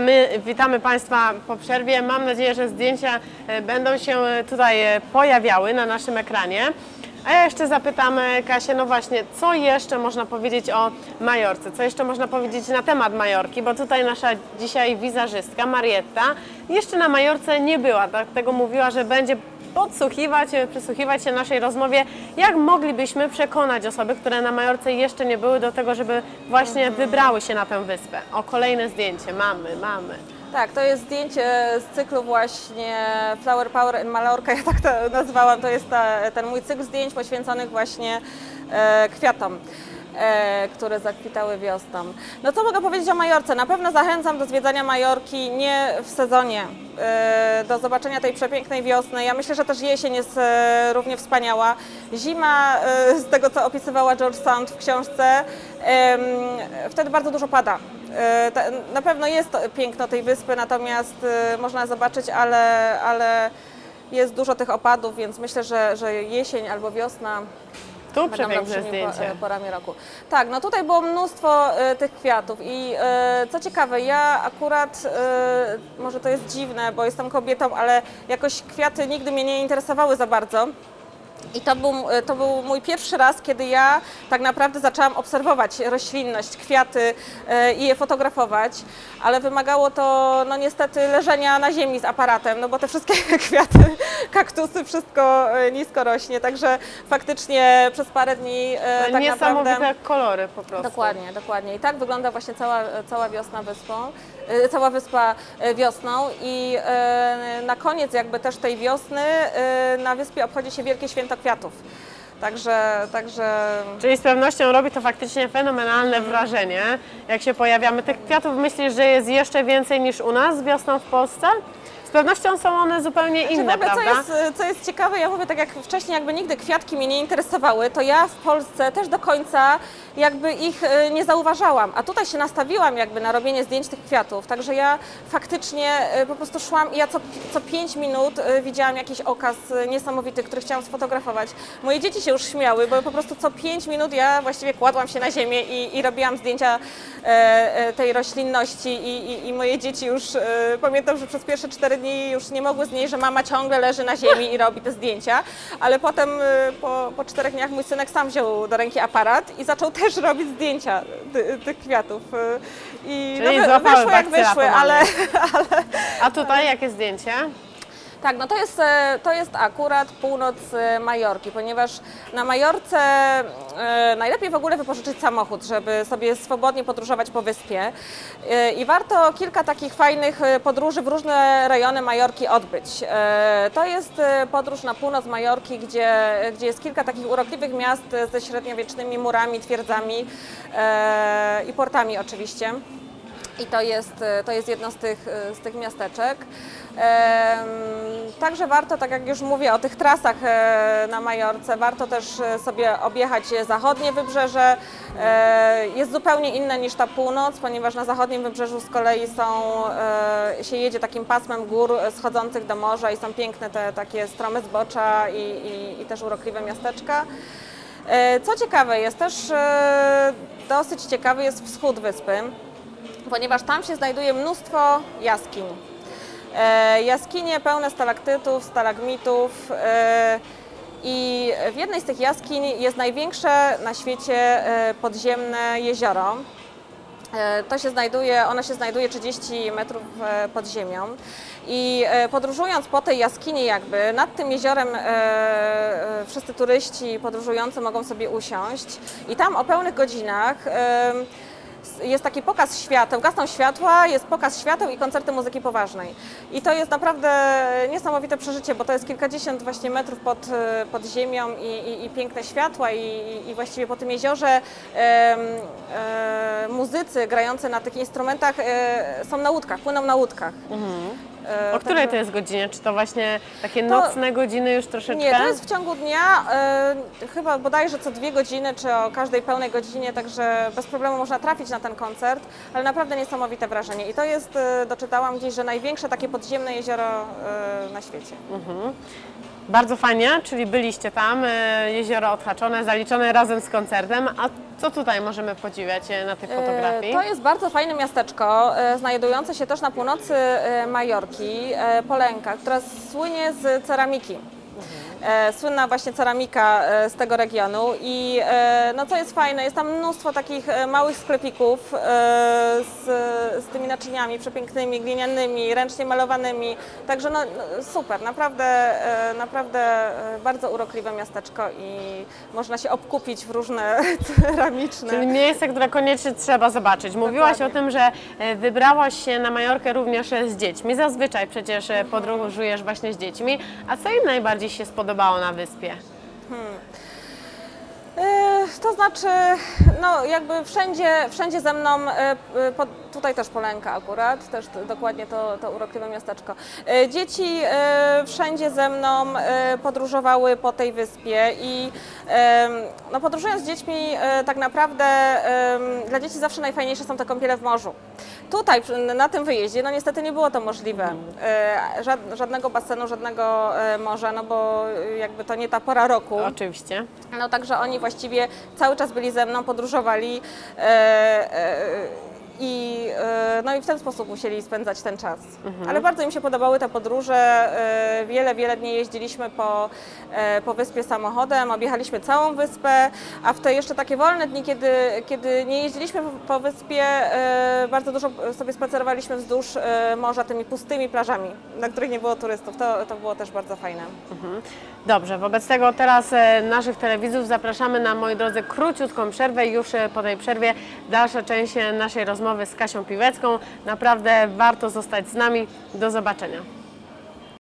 my witamy Państwa po przerwie. Mam nadzieję, że zdjęcia e, będą się e, tutaj e, pojawiały na naszym ekranie. A ja jeszcze zapytam Kasię, no właśnie, co jeszcze można powiedzieć o Majorce? Co jeszcze można powiedzieć na temat Majorki? Bo tutaj nasza dzisiaj wizerzystka Marietta jeszcze na Majorce nie była, dlatego mówiła, że będzie podsłuchiwać, e, przysłuchiwać się naszej rozmowie, jak moglibyśmy przekonać osoby, które na Majorce jeszcze nie były, do tego, żeby właśnie wybrały się na tę wyspę. O kolejne zdjęcie. Mamy, mamy. Tak, to jest zdjęcie z cyklu właśnie Flower Power in Mallorca, ja tak to nazwałam. To jest ta, ten mój cykl zdjęć poświęconych właśnie e, kwiatom. E, które zakwitały wiosną. No co mogę powiedzieć o Majorce? Na pewno zachęcam do zwiedzania Majorki nie w sezonie, e, do zobaczenia tej przepięknej wiosny. Ja myślę, że też jesień jest e, równie wspaniała. Zima, z tego co opisywała George Sand w książce, wtedy bardzo dużo pada. Na pewno jest piękno tej wyspy, natomiast można zobaczyć, ale, ale jest dużo tych opadów, więc myślę, że, że jesień albo wiosna Tu będą przepiękne po- zdjęcie. e, porami roku. Tak, no tutaj było mnóstwo e, tych kwiatów i e, co ciekawe, ja akurat, e, może to jest dziwne, bo jestem kobietą, ale jakoś kwiaty nigdy mnie nie interesowały za bardzo. I to był, to był mój pierwszy raz, kiedy ja tak naprawdę zaczęłam obserwować roślinność, kwiaty e, i je fotografować, ale wymagało to no niestety leżenia na ziemi z aparatem, no bo te wszystkie kwiaty, kaktusy, wszystko e, nisko rośnie, także faktycznie przez parę dni e, tak Niesamowite naprawdę... kolory po prostu. Dokładnie, dokładnie. I tak wygląda właśnie cała, cała wiosna wyspą, e, cała wyspa e, wiosną i e, na koniec jakby też tej wiosny e, na wyspie obchodzi się Wielkie Święto Kwiatów. Także, także Czyli z pewnością robi to faktycznie fenomenalne wrażenie, jak się pojawiamy. Tych kwiatów myślisz, że jest jeszcze więcej niż u nas wiosną w Polsce? Z pewnością są one zupełnie Czy inne, w ogóle, co prawda? jest, co jest ciekawe, ja mówię tak jak wcześniej, jakby nigdy kwiatki mnie nie interesowały, to ja w Polsce też do końca jakby ich e, nie zauważałam, a tutaj się nastawiłam jakby na robienie zdjęć tych kwiatów, także ja faktycznie e, po prostu szłam i ja co, co pięć minut e, widziałam jakiś okaz niesamowity, który chciałam sfotografować. Moje dzieci się już śmiały, bo po prostu co pięć minut ja właściwie kładłam się na ziemię i, i robiłam zdjęcia e, e, tej roślinności i, i, i moje dzieci już, pamiętam, że przez pierwsze cztery dni już nie mogły znieść, że mama ciągle leży na ziemi i robi te zdjęcia, ale potem e, po, po czterech dniach mój synek sam wziął do ręki aparat i zaczął też robić zdjęcia ty, tych kwiatów. e, I Czyli złapały wyszły jak wyszły, pomału. ale, A tutaj jakie zdjęcie? Tak, no to jest, e, to jest akurat północ e, Majorki, ponieważ na Majorce e, najlepiej w ogóle wypożyczyć samochód, żeby sobie swobodnie podróżować po wyspie. I warto kilka takich fajnych podróży w różne rejony Majorki odbyć. To jest podróż na północ Majorki, gdzie, gdzie jest kilka takich urokliwych miast ze średniowiecznymi murami, twierdzami i portami oczywiście. I to jest, to jest jedno z tych, z tych miasteczek. Także warto, tak jak już mówię o tych trasach e, na Majorce, warto też e, sobie objechać zachodnie wybrzeże. E, Jest zupełnie inne niż ta północ, ponieważ na zachodnim wybrzeżu z kolei są, się jedzie takim pasmem gór schodzących do morza i są piękne te takie strome zbocza i, i, i też urokliwe miasteczka. Co ciekawe, jest też dosyć ciekawy jest wschód wyspy ponieważ tam się znajduje mnóstwo jaskiń. E, jaskinie pełne stalaktytów, stalagmitów e, i w jednej z tych jaskiń jest największe na świecie e, podziemne jezioro. To się znajduje, ono się znajduje 30 metrów pod ziemią i podróżując po tej jaskini jakby nad tym jeziorem wszyscy turyści podróżujący mogą sobie usiąść i tam o pełnych godzinach jest taki pokaz świateł, gasną światła, jest pokaz świateł i koncerty muzyki poważnej. I to jest naprawdę niesamowite przeżycie, bo to jest kilkadziesiąt właśnie metrów pod, e, pod ziemią i, i, i piękne światła i, i- właściwie po tym jeziorze e, muzycy grający na tych instrumentach e, są na łódkach, płyną na łódkach. E, O której to jest godzinie? Czy to właśnie takie To- nocne godziny już troszeczkę? Nie, to jest w ciągu dnia, e, chyba bodajże co dwie godziny, czy o każdej pełnej godzinie, także bez problemu można trafić na ten koncert, ale naprawdę niesamowite wrażenie. I to jest, e, doczytałam gdzieś, że największe takie podziemne jezioro e, na świecie. Bardzo fajnie, czyli byliście tam, e, jezioro odhaczone, zaliczone razem z koncertem. A co tutaj możemy podziwiać e, na tej fotografii? To jest bardzo fajne miasteczko, e, znajdujące się też na północy Majorki, Polenka, która słynie z ceramiki. E, Słynna właśnie ceramika e, z tego regionu i e, no co jest fajne, jest tam mnóstwo takich małych sklepików z, z tymi naczyniami przepięknymi, glinianymi, ręcznie malowanymi, także no, no super, naprawdę, naprawdę bardzo urokliwe miasteczko i można się obkupić w różne ceramiczne. Czyli miejsce, które koniecznie trzeba zobaczyć. Mówiłaś Dokładnie. o tym, że wybrałaś się na Majorkę również z dziećmi. Zazwyczaj przecież podróżujesz właśnie z dziećmi. A co im najbardziej się spodobało na wyspie? E, To znaczy, no jakby wszędzie, wszędzie ze mną, e, e, tutaj też Polenka akurat, też dokładnie to, to urokliwe miasteczko. E, Dzieci e, wszędzie ze mną e, podróżowały po tej wyspie i no podróżując z dziećmi tak naprawdę dla dzieci zawsze najfajniejsze są te kąpiele w morzu. Tutaj na tym wyjeździe no niestety nie było to możliwe. Żad- Żadnego basenu, żadnego morza, no bo e, jakby to nie ta pora roku. Oczywiście. No także oni właściwie cały czas byli ze mną, podróżowali i, e, no i w ten sposób musieli spędzać ten czas. Ale bardzo im się podobały te podróże. E, wiele, wiele dni jeździliśmy po, e, po wyspie samochodem, objechaliśmy całą wyspę, a w te jeszcze takie wolne dni, kiedy, kiedy nie jeździliśmy po, wyspie, bardzo dużo sobie spacerowaliśmy wzdłuż morza tymi pustymi plażami, na których nie było turystów. To, to było też bardzo fajne. Dobrze, wobec tego teraz e, naszych telewidzów zapraszamy na, moi drodzy, króciutką przerwę już e, po tej przerwie dalsza część naszej rozmowy z Kasią Piwecką. Naprawdę warto zostać z nami. Do zobaczenia.